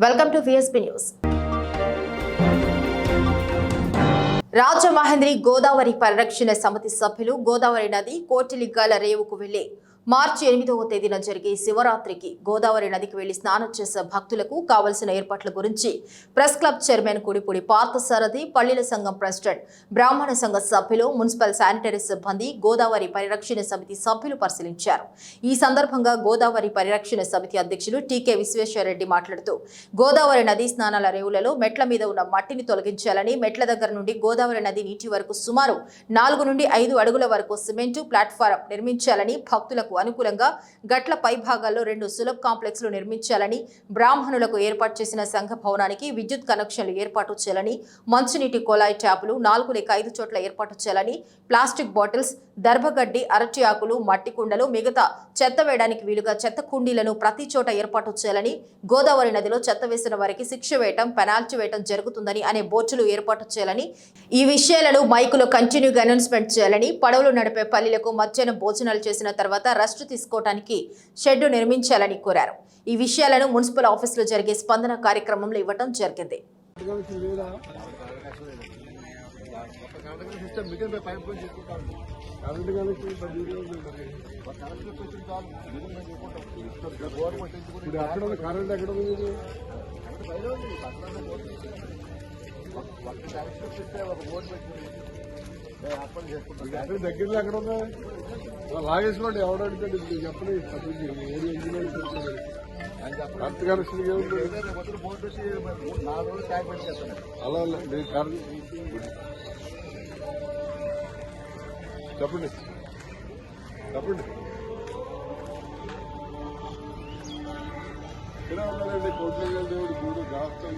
Welcome to VSP news Rajamahendri Godavari పరిరక్షణ సమితి సభ్యులు గోదావరి నది కోటిలిగ్గాల రేవుకు వెళ్ళి మార్చి ఎనిమిదవ తేదీన జరిగే శివరాత్రికి గోదావరి నదికి వెళ్ళి స్నానం చేసే భక్తులకు కావలసిన ఏర్పాట్ల గురించి press club chairman Kudipudi Parthasarathi పల్లీల సంఘం ప్రెసిడెంట్ బ్రాహ్మణ సంఘ సభ్యులు మున్సిపల్ శానిటరీ సిబ్బంది గోదావరి పరిరక్షణ సమితి సభ్యులు పరిశీలించారు. ఈ సందర్భంగా గోదావరి పరిరక్షణ సమితి అధ్యక్షులు టీకే విశ్వేశ్వరరెడ్డి మాట్లాడుతూ గోదావరి నది స్నానాల రేవులలో మెట్ల మీద ఉన్న మట్టిని తొలగించాలని మెట్ల దగ్గర నుండి గోదావరి నది నీటి వరకు సుమారు నాలుగు నుండి ఐదు అడుగుల వరకు సిమెంటు ప్లాట్ఫారం నిర్మించాలని భక్తులకు అనుకూలంగా గట్ల పై భాగాల్లో రెండు సులభ్ కాంప్లెక్స్లు నిర్మించాలని బ్రాహ్మణులకు ఏర్పాటు చేసిన సంఘ భవనానికి విద్యుత్ కనెక్షన్లు ఏర్పాటు చేయాలని మంచినీటి కొలాయి ట్యాపులు నాలుగు లేక ఐదు చోట్ల ఏర్పాటు చేయాలని ప్లాస్టిక్ బాటిల్స్ దర్భగడ్డి అరటి ఆకులు మట్టి కుండలు మిగతా చెత్త వేయడానికి వీలుగా చెత్త కుండీలను ప్రతి చోట ఏర్పాటు చేయాలని గోదావరి నదిలో చెత్త వేసిన వారికి శిక్ష వేయటం పెనాల్టీ వేయటం జరుగుతుందని అనే బోర్డులు ఏర్పాటు చేయాలని ఈ విషయాలను మైకులో కంటిన్యూగా అనౌన్స్మెంట్ చేయాలని పడవలు నడిపే పల్లెలకు మధ్యాహ్నం భోజనాలు చేసిన తర్వాత రెస్ట్ తీసుకోవడానికి షెడ్డు నిర్మించాలని కోరారు. ఈ విషయాలను మున్సిపల్ ఆఫీసులో జరిగే స్పందన కార్యక్రమంలో ఇవ్వటం జరిగింది. ఇప్పుడు అక్కడ కరెంట్ ఎక్కడ ఉంది? దగ్గరలో ఎక్కడ ఉన్నాయి లాగేసుకోండి ఎవడు అడిగాడు ఇది చెప్పండి. పద్ధతి ఏది ఇంజనీర్ కరెంట్ కనెక్షన్ అలా లే- మీ కరెంట్ చెప్పండి చెప్పండి ఇక్కడ ఉన్నారండి కోట్ల దేవుడు గుడి దాస్తాం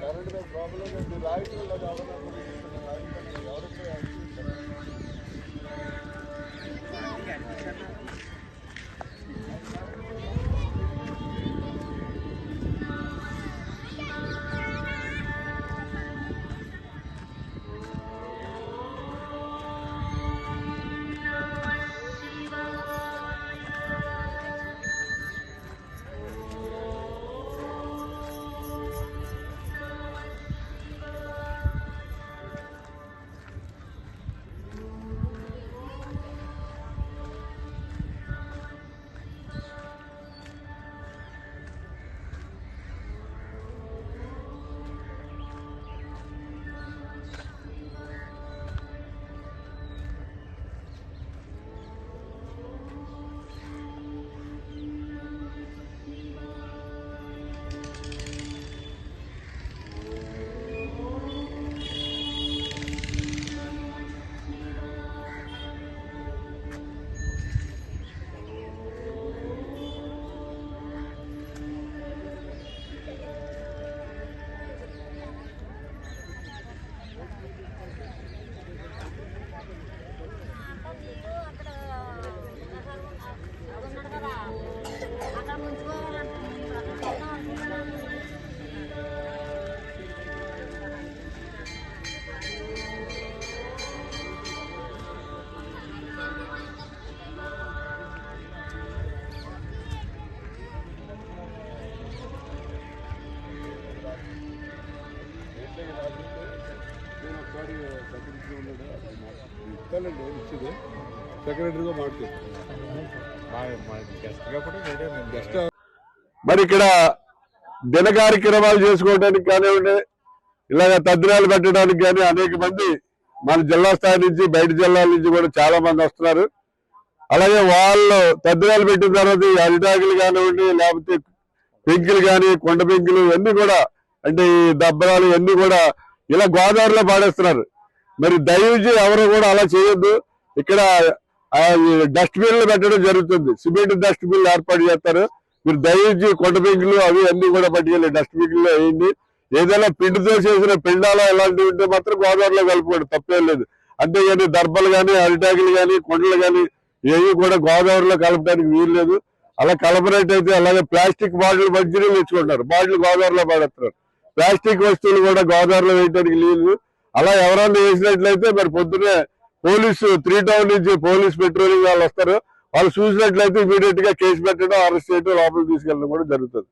కరెంట్ ప్రాబ్లం ఉంది రాయితీ నేను ఇస్తానండి ఇచ్చేది. సెక్రటరీగా మరి ఇక్కడ దిన కార్యక్రమాలు చేసుకోవడానికి కానివ్వండి ఇలాగ తద్దినాలు పెట్టడానికి కానీ అనేక మంది మన జిల్లా స్థాయి నుంచి బయట జిల్లాల నుంచి కూడా చాలా మంది వస్తున్నారు. అలాగే వాళ్ళు తద్దినాలు పెట్టిన తర్వాత ఈ అరిటాకులు కానివ్వండి లేకపోతే పెంకులు కానీ కొండ పెంకులు ఇవన్నీ కూడా అంటే ఈ దబ్బరాలు ఇవన్నీ కూడా ఇలా గోదావరిలో పాడేస్తున్నారు. మరి దయవుంచి ఎవరు కూడా అలా చేయొద్దు. ఇక్కడ డస్ట్ బిన్లు పెట్టడం జరుగుతుంది. సిమెంట్ డస్ట్బిన్లు ఏర్పాటు చేస్తారు. మీరు దయవుంచి కొండ పెంకులు అవి అన్ని కూడా పట్టుకెళ్ళి డస్ట్ బిన్లు వేయండి. ఏదైనా పిండితో చేసిన పిండాలు ఇలాంటివి ఉంటే మాత్రం గోదావరిలో కలుపుకోండి. తప్పేం లేదు. అంతేగాని దర్భలు కానీ అరిటాకులు కానీ కొండలు కానీ ఏవి కూడా గోదావరిలో కలపడానికి వీలు లేదు. అలా కలపరేట్ అయితే అలాగే ప్లాస్టిక్ బాటిల్ మంచినీళ్ళు తెచ్చుకుంటారు. బాటిల్ గోదావరిలో పడేస్తున్నారు. ప్లాస్టిక్ వస్తువులు కూడా గోదావరిలో వేయడానికి లేదు. అలా ఎవరన్నా వేసినట్లయితే మరి పొద్దునే పోలీసు త్రీ టౌన్ నుంచి పోలీస్ పెట్రోలింగ్ వాళ్ళు వస్తారు. వాళ్ళు చూసినట్లయితే ఇమీడియట్గా కేసు పెట్టడం అరెస్ట్ చేయడం లోపలికి తీసుకెళ్ళడం కూడా జరుగుతుంది.